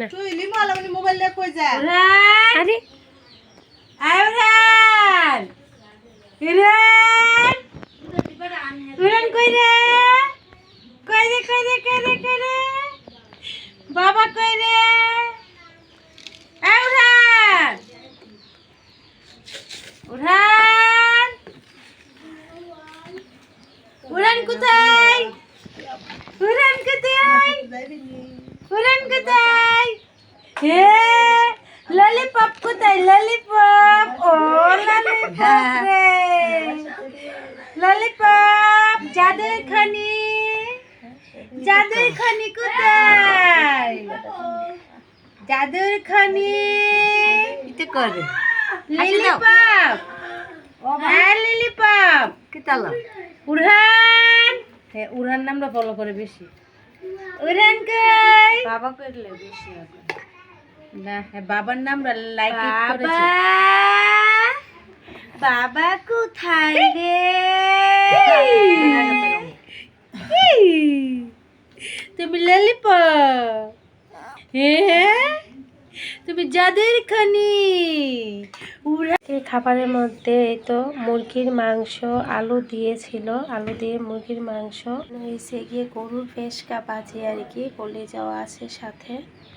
না। তুই মোবাইল লে কই যা আরে। আয় উড়ান উড়ান উড়ান কই রে? কই রে কই রে কই রে কই রে? বাবা কই রে? আয় উড়ান। উড়ান উড়ান কোথায়? উড়ান কোথায় উড়ান কোথায়? হে ললিপপ কোথায়? ললিপপ ও ললিপপ রে। ললিপপ জাদুর খনি। জাদুর খনি কোথায়? জাদুর খনি। ইতে করে। লিলিপপ হ্যাঁ লিলিপপ কি তালা? উড়ান। হ্যাঁ উড়ান নামটা ফলো করে বেশি। উড়ান কই? বাবা করলে বেশি হবে। না হ্যাঁ বাবার নাম লাইক বাবা বাবা কোথায় রে? তুমি ললিপপ হ্যাঁ তুমি জাদুর খনি। এই খাবারের মধ্যে এই তো মুরগির মাংস আলু দিয়েছিল। আলু দিয়ে মুরগির মাংস। হয়েছে গিয়ে গরুর ফেসকা বাজি আর কি কলে যাওয়া আছে সাথে।